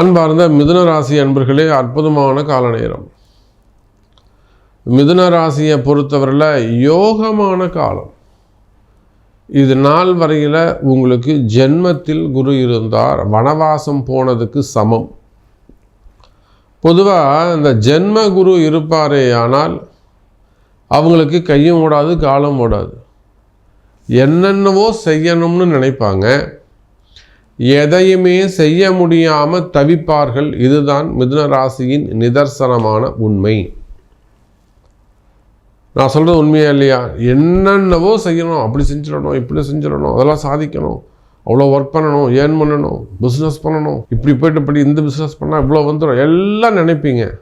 அன்பார்ந்த மிதுன ராசி அன்பர்களே அற்புதமான கால நேரம். மிதுன ராசியை பொறுத்தவரையில் யோகமான காலம். இது நாள் வரையில் உங்களுக்கு ஜென்மத்தில் குரு இருந்தார் வனவாசம் போனதுக்கு சமம். பொதுவாக இந்த ஜென்ம குரு இருப்பாரே ஆனால் அவங்களுக்கு கையும் ஓடாது காலம் ஓடாது. என்னென்னவோ செய்யணும்னு நினைப்பாங்க. எதையுமே செய்ய முடியாமல் தவிப்பார்கள். இதுதான் மிதுன ராசியின் நிதர்சனமான உண்மை. நான் சொல்கிறது உண்மையா இல்லையா? என்னென்னவோ செய்யணும். அப்படி செஞ்சிடணும் இப்படி செஞ்சிடணும். அதெல்லாம் சாதிக்கணும். அவ்வளோ ஒர்க் பண்ணணும் ஏர்ன் பண்ணணும் பிஸ்னஸ் பண்ணணும். இப்படி போயிட்டு இப்படி இந்த பிஸ்னஸ் பண்ணால் இவ்வளோ வந்துடும். எல்லாம் நினைப்பீங்க.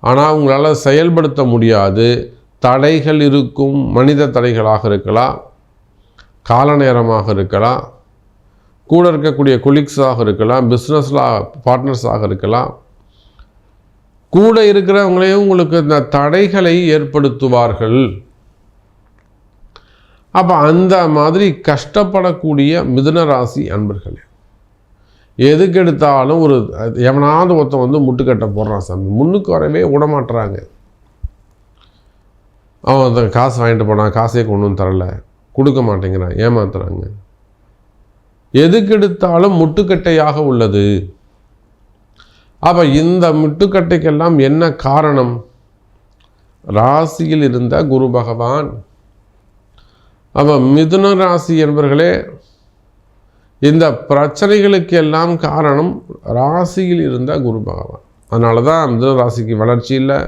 ஆனால் உங்களால் செயல்படுத்த முடியாது. தடைகள் இருக்கும். மனித தடைகளாக இருக்கலாம். கால நேரமாக இருக்கலாம். கூட இருக்கக்கூடிய கொலீக்ஸாக இருக்கலாம் பிஸ்னஸில் பார்ட்னர்ஸாக இருக்கலாம். கூட இருக்கிறவங்களே உங்களுக்கு இந்த தடைகளை ஏற்படுத்துவார்கள். அப்போ அந்த மாதிரி கஷ்டப்படக்கூடிய மிதுன ராசி அன்பர்களே எதுக்கு எடுத்தாலும் ஒரு எவனாவது ஒருத்தன் வந்து முட்டுக்கட்டை போடுறான் சாமி. முன்னுக்கு வரவே விடமாட்டுறாங்க அவன் அந்த காசு வாங்கிட்டு போனான் காசே கொண்டு வந்து தரலை. கொடுக்க மாட்டேங்கிறான் ஏமாத்துறாங்க. எதுக்கெடுத்தாலும் முட்டுக்கட்டையாக உள்ளது. அப்போ இந்த முட்டுக்கட்டைக்கெல்லாம் என்ன காரணம்? ராசியில் இருந்த குரு பகவான். அப்போ மிதுன ராசி என்பர்களே இந்த பிரச்சனைகளுக்கு எல்லாம் காரணம் ராசியில் இருந்த குரு பகவான். அதனால தான் மிதுன ராசிக்கு வளர்ச்சி இல்லை.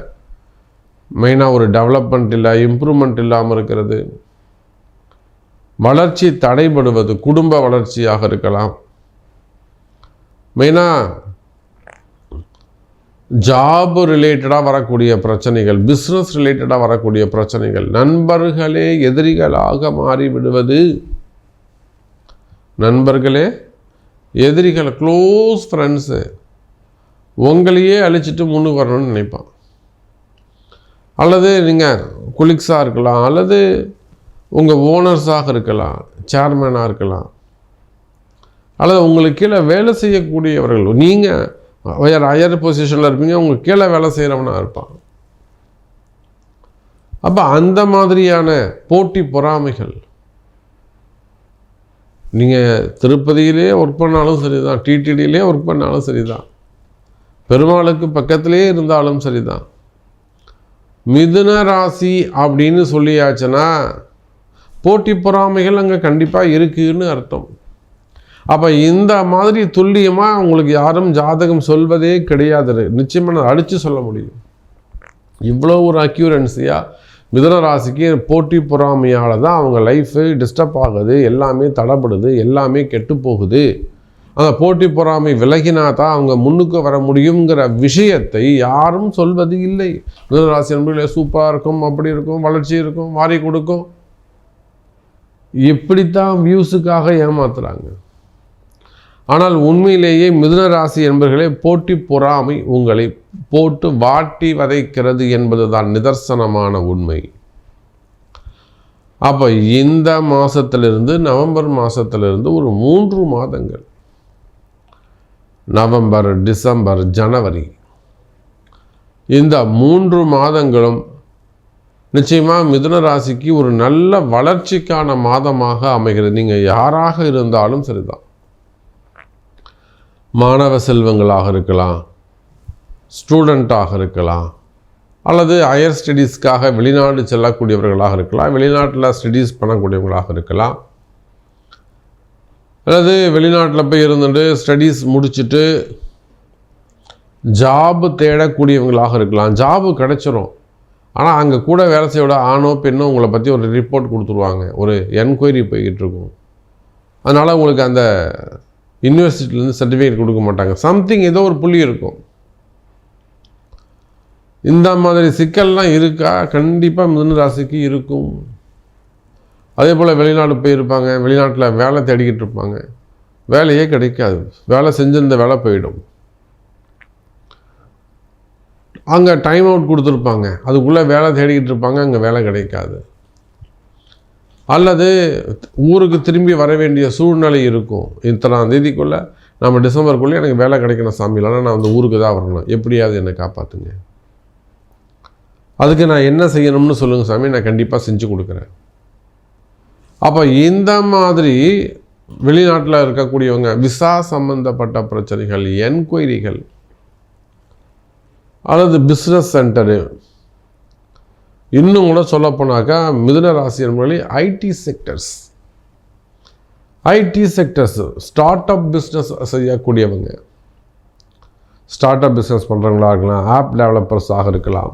மெயினாக ஒரு டெவலப்மெண்ட் இல்லை இம்ப்ரூவ்மெண்ட் இல்லாமல் இருக்கிறது. வளர்ச்சி தடைபடுவது குடும்ப வளர்ச்சியாக இருக்கலாம். மெயினாக ஜாப் ரிலேட்டடாக வரக்கூடிய பிரச்சனைகள் பிஸ்னஸ் ரிலேட்டடாக வரக்கூடிய பிரச்சனைகள் நண்பர்களே எதிரிகளாக மாறிவிடுவது. நண்பர்களே எதிரிகள் க்ளோஸ் ஃப்ரெண்ட்ஸு உங்களையே அழிச்சிட்டு முன்னுக்கு வரணும்னு நினைப்பான். அல்லது நீங்கள் குலிக்ஸாக இருக்கலாம் அல்லது உங்கள் ஓனர்ஸாக இருக்கலாம் சேர்மேனாக இருக்கலாம் அல்லது உங்களுக்கு கீழே வேலை செய்யக்கூடியவர்கள் நீங்கள் வேறு ஹையர் பொசிஷனில் இருப்பீங்க உங்கள் கீழே வேலை செய்கிறவனாக இருப்பான். அப்போ அந்த மாதிரியான போட்டி பொறாமைகள் நீங்கள் திருப்பதியிலே ஒர்க் பண்ணாலும் சரிதான் டிடிடியிலே ஒர்க் பண்ணாலும் சரிதான் பெருமாளுக்கு பக்கத்திலே இருந்தாலும் சரிதான். மிதுன ராசி அப்படின்னு சொல்லியாச்சுன்னா போட்டி பொறாமைகள் அங்கே கண்டிப்பாக இருக்குன்னு அர்த்தம். அப்போ இந்த மாதிரி துல்லியமாக உங்களுக்கு யாரும் ஜாதகம் சொல்வதே கிடையாது. நிச்சயமாக நான் அடித்து சொல்ல முடியும். இவ்வளோ ஒரு அக்யூரன்சியாக மிதன ராசிக்கு போட்டி பொறாமையால் தான் அவங்க லைஃபு டிஸ்டர்ப் ஆகுது எல்லாமே தடைப்படுது எல்லாமே கெட்டு போகுது. அந்த போட்டி பொறாமை விலகினா தான் அவங்க முன்னுக்கு வர முடியுங்கிற விஷயத்தை யாரும் சொல்வது இல்லை. மிதுனராசி நண்பர்களே சூப்பராக இருக்கும் அப்படி இருக்கும் வளர்ச்சி இருக்கும் வாரி கொடுக்கும். இப்படித்தான் வியூஸுக்காக ஏமாத்துறாங்க. ஆனால் உண்மையிலேயே மிதுன ராசி என்பர்களே போட்டி பொறாமை உங்களை போட்டு வாட்டி வதைக்கிறது என்பதுதான் நிதர்சனமான உண்மை. அப்போ இந்த மாதத்திலிருந்து நவம்பர் மாதத்திலிருந்து ஒரு மூன்று மாதங்கள். நவம்பர் டிசம்பர் ஜனவரி. இந்த மூன்று மாதங்களும் நிச்சயமாக மிதுன ராசிக்கு ஒரு நல்ல வளர்ச்சிக்கான மாதமாக அமைகிறது. நீங்கள் யாராக இருந்தாலும் சரிதான். மாணவ செல்வங்களாக இருக்கலாம் ஸ்டூடெண்ட்டாக இருக்கலாம் அல்லது ஹையர் ஸ்டடீஸ்க்காக வெளிநாடு செல்லக்கூடியவர்களாக இருக்கலாம் வெளிநாட்டில் ஸ்டடீஸ் பண்ணக்கூடியவங்களாக இருக்கலாம் அல்லது வெளிநாட்டில் போய் இருந்துட்டு ஸ்டடீஸ் முடிச்சுட்டு ஜாபு தேடக்கூடியவங்களாக இருக்கலாம். ஜாபு கிடைச்சிரும். ஆனால் அங்கே கூட வேலை செய்யோட ஆணோ பெண்ணோ உங்களை பற்றி ஒரு ரிப்போர்ட் கொடுத்துருவாங்க. ஒரு என்கொயரி போய்கிட்டு இருக்கும் அதனால் உங்களுக்கு அந்த யூனிவர்சிட்டிலேருந்து சர்டிஃபிகேட் கொடுக்க மாட்டாங்க. சம்திங் ஏதோ ஒரு புள்ளி இருக்கும். இந்த மாதிரி சிக்கல்லாம் இருக்கா? கண்டிப்பாக மிதுன ராசிக்கு இருக்கும். அதே போல் வெளிநாடு போயிருப்பாங்க. வெளிநாட்டில் வேலை தேடிக்கிட்டு இருப்பாங்க வேலையே கிடைக்காது. வேலை செஞ்சிருந்த வேலை போயிடும். அங்கே டைம் அவுட் கொடுத்துருப்பாங்க. அதுக்குள்ளே வேலை தேடிக்கிட்டு இருப்பாங்க அங்கே வேலை கிடைக்காது. அல்லது ஊருக்கு திரும்பி வர வேண்டிய சூழ்நிலை இருக்கும். இத்தனாம் தேதிக்குள்ளே நம்ம டிசம்பருக்குள்ளே எனக்கு வேலை கிடைக்கணும் சாமி இல்லைனா நான் அந்த ஊருக்கு தான் வரணும். எப்படியாவது என்னை காப்பாற்றுங்க அதுக்கு நான் என்ன செய்யணும்னு சொல்லுங்கள் சாமி நான் கண்டிப்பாக செஞ்சு கொடுக்குறேன். அப்போ இந்த மாதிரி வெளிநாட்டில் இருக்கக்கூடியவங்க விசா சம்பந்தப்பட்ட பிரச்சனைகள் என்கொயரிகள் அல்லது பிஸ்னஸ் சென்டரு இன்னும் கூட சொல்லப்போனாக்கா மிதுன ராசி என்பவர்களே IT sectors IT sectors start up business செய்யக்கூடியவங்க. ஸ்டார்ட் அப் பிஸ்னஸ் பண்ணுறவங்களா இருக்கலாம் ஆப் டெவலப்பர்ஸாக இருக்கலாம்.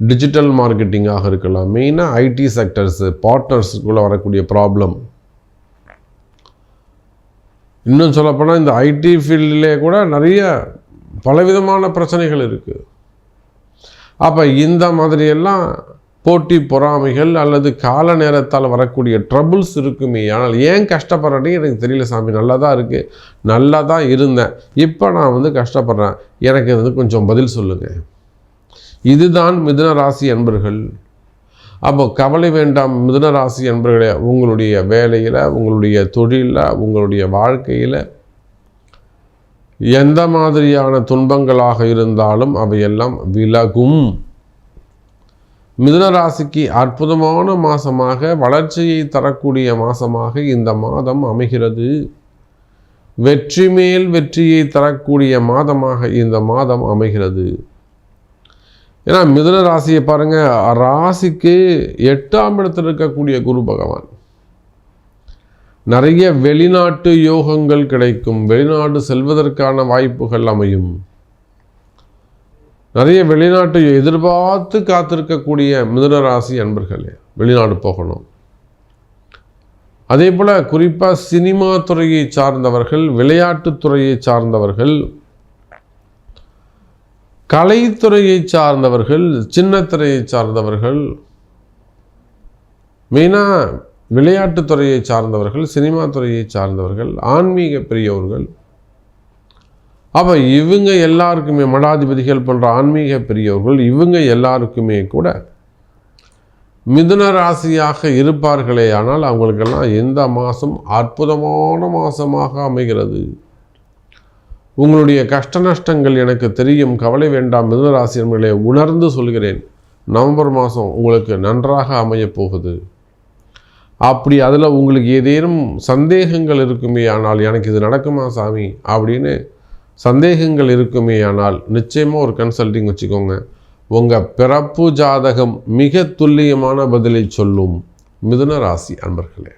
டிஜிட்டல் மார்க்கெட்டிங்காக இருக்கலாம். மெயினாக ஐடி செக்டர்ஸு பார்ட்னர்ஸுக்குள்ளே வரக்கூடிய ப்ராப்ளம் இன்னும் சொல்லப்போனால் இந்த ஐடி ஃபீல்டிலே கூட நிறைய பலவிதமான பிரச்சனைகள் இருக்குது அப்போ இந்த மாதிரியெல்லாம் போட்டி பொறாமைகள் அல்லது கால நேரத்தால் வரக்கூடிய ட்ரபுள்ஸ் இருக்குமே. ஆனால் ஏன் கஷ்டப்படுறேன்னு எனக்கு தெரியல சாமி. நல்லா தான் இருக்குது நல்லா தான் இருந்தேன். இப்போ நான் வந்து கஷ்டப்படுறேன். எனக்கு வந்து கொஞ்சம் பதில் சொல்லுங்கள் இதுதான் மிதுன ராசி அன்பர்கள். அப்போ கவலை வேண்டாம் மிதுன ராசி அன்பர்களே. உங்களுடைய வேலையில் உங்களுடைய தொழிலில் உங்களுடைய வாழ்க்கையில் எந்த மாதிரியான துன்பங்களாக இருந்தாலும் அவையெல்லாம் விலகும். மிதுன ராசிக்கு அற்புதமான மாதமாக வளர்ச்சியை தரக்கூடிய மாதமாக இந்த மாதம் அமைகிறது. வெற்றி மேல் வெற்றியை தரக்கூடிய மாதமாக இந்த மாதம் அமைகிறது. ஏன்னா மிதுன ராசியை பாருங்கள் ராசிக்கு எட்டாம் இடத்தில் இருக்கக்கூடிய குரு பகவான். நிறைய வெளிநாட்டு யோகங்கள் கிடைக்கும். வெளிநாடு செல்வதற்கான வாய்ப்புகள் அமையும். நிறைய வெளிநாட்டு எதிர்பார்த்து காத்திருக்கக்கூடிய மிதனராசி அன்பர்களே வெளிநாடு போகணும். அதே போல் குறிப்பாக சினிமா துறையை சார்ந்தவர்கள் விளையாட்டுத் துறையை சார்ந்தவர்கள் கலைத்துறையை சார்ந்தவர்கள் சின்னத்துறையை சார்ந்தவர்கள் மெயினாக விளையாட்டுத்துறையை சார்ந்தவர்கள் சினிமா துறையை சார்ந்தவர்கள் ஆன்மீக பெரியவர்கள் அப்போ இவங்க எல்லாருக்குமே மடாதிபதிகள் போன்ற ஆன்மீக பெரியவர்கள் இவங்க எல்லாருக்குமே கூட மிதுன ராசியாக இருப்பார்களே ஆனால் அவங்களுக்கெல்லாம் எந்த மாதம் அற்புதமான மாதமாக அமைகிறது? உங்களுடைய கஷ்ட நஷ்டங்கள் எனக்கு தெரியும் கவலை வேண்டாம் மிதுனராசி என்பதை உணர்ந்து சொல்கிறேன். நவம்பர் மாதம் உங்களுக்கு நன்றாக அமையப் போகுது. அப்படி அதில் உங்களுக்கு ஏதேனும் சந்தேகங்கள் இருக்குமே ஆனால் எனக்கு இது நடக்குமா சாமி? அப்படின்னு சந்தேகங்கள் இருக்குமே ஆனால் நிச்சயமாக ஒரு கன்சல்டிங் வச்சுக்கோங்க. உங்கள் பிறப்பு ஜாதகம் மிக துல்லியமான பதிலை சொல்லும் மிதுன ராசி அன்பர்களே.